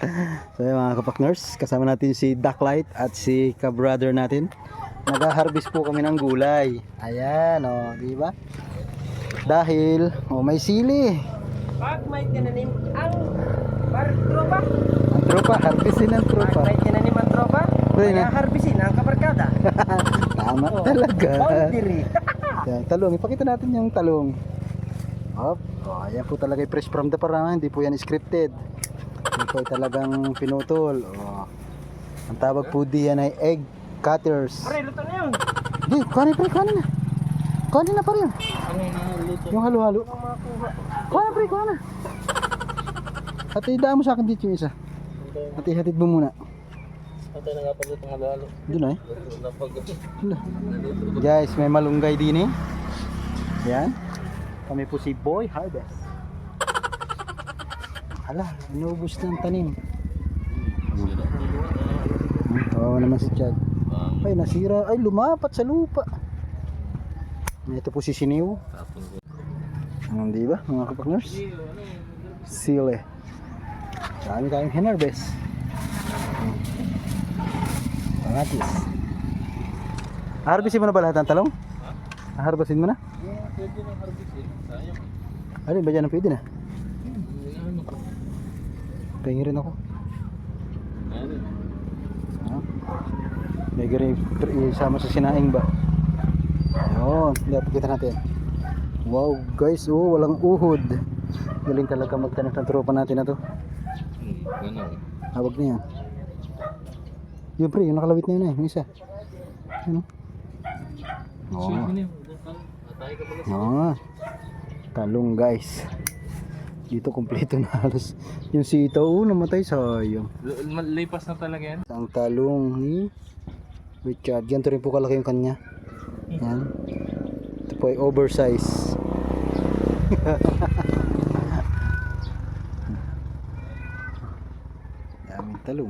so yun mga kapakners, kasama natin si Ducklight at si ka-brother natin. Nag-harvest po kami ng gulay. Ayan, oh, di ba? Dahil, oh, may sili. Pag may tinanim ang bar tropa, Ang tropa, harvestin ng pag tropa. may tinanim ang tropa, kaya harbisin ang kabarkada. Tama Oh. talaga. Boundary. Yan, talong. Ipakita natin yung talong. Hop. Oh, ayan po talaga yung fresh from the farm. Hindi po yan scripted. Ito ay talagang pinutol. Oh. Ang tawag po diyan ay egg cutters. Pre, luto na yun. Di, kanin pre, kanin na. Kanin na pa rin. Ano na luto? Yung halo-halo. Kanin pre, kanin na. Hatidaan mo sa akin dito yung isa. Hati-hatid mo muna. Ito na nga pagluto ng halo. Doon ay. Napag... Hala. Guys, may malunggay din eh. Yan. Kami po si Boy Harvest. Hala, inubos ng tanim. Kawawa naman si Chad. Ay, nasira. Ay, lumapat sa lupa. Ito po si Siniw. Hmm, di ba, mga kapakners? Sile. Dami tayong hinarbest. Pangatis. Harvestin mo na ba lahat ng talong? Harvestin mo na? Pwede na harbisin. Sayang. Alin ba dyan ang pwede na? Pahingi rin ako. Ano? May rin isama sa sinaing ba? Oo, dapat kita natin. Wow guys, oh, walang uhod. Galing talaga magtanim ng tropa natin na to. Ganun. Hawag na yan. Yun pre, yung nakalawit na yun eh, yung isa. Ano? Oo. Oo. Talong guys. Dito kompleto na halos. Yung sitaw, oh, namatay sayang. Lipas na talaga yan. Ang talong ni Richard. Ganito rin po kalaki yung kanya. Yan. Ito po ay oversize. Daming talong.